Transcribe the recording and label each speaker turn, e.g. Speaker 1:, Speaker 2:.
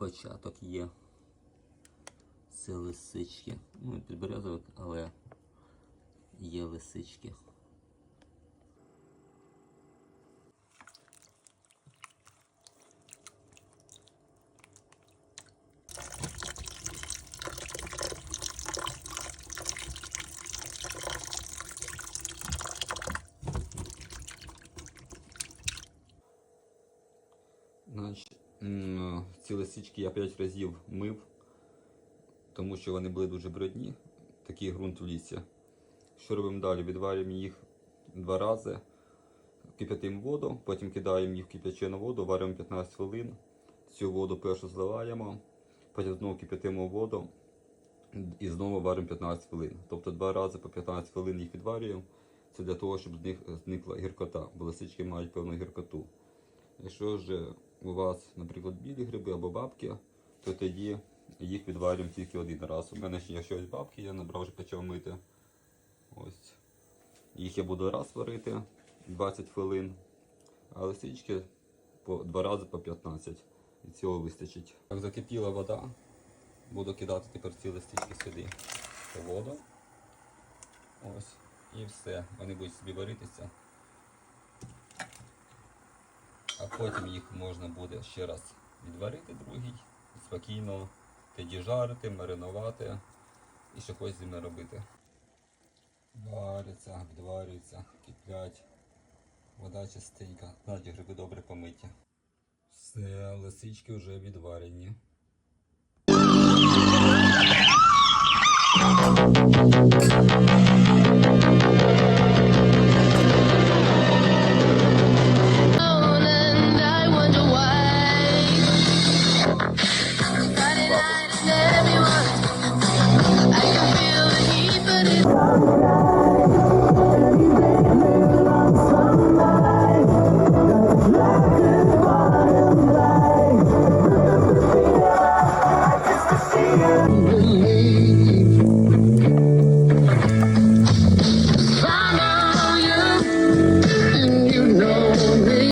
Speaker 1: початок є. Це лисички. Ну, підберезовик, але є лисички. М, ці лисички я 5 разів мив, тому що вони були дуже брудні, такий ґрунт в лісі. Що робимо далі? Відварюємо їх два рази, кип'ятимо воду, потім кидаємо їх в кип'ячену воду, варимо 15 хвилин. Цю воду першу зливаємо, потім знову кип'ятимо воду і знову варимо 15 хвилин. Тобто два рази по 15 хвилин їх відварюємо. Це для того, щоб з них зникла гіркота, бо лисички мають певну гіркоту. Якщо ж у вас, наприклад, білі гриби або бабки, то тоді їх відварюємо тільки один раз. У мене ще є щось бабки, я набрав вже почав мити. Ось. Їх я буду раз варити 20 хвилин, а лисички по два рази по 15. І цього вистачить. Так, закипіла вода. Буду кидати тепер ці листички сюди воду. Ось. І все. Вони будуть собі варитися. А потім їх можна буде ще раз відварити другий, спокійно тоді жарити, маринувати і ще щось з ними робити. Варяться, відварюються, киплять. Вода чистенька, навіть гриби добре помиті. Все, лисички вже відварені.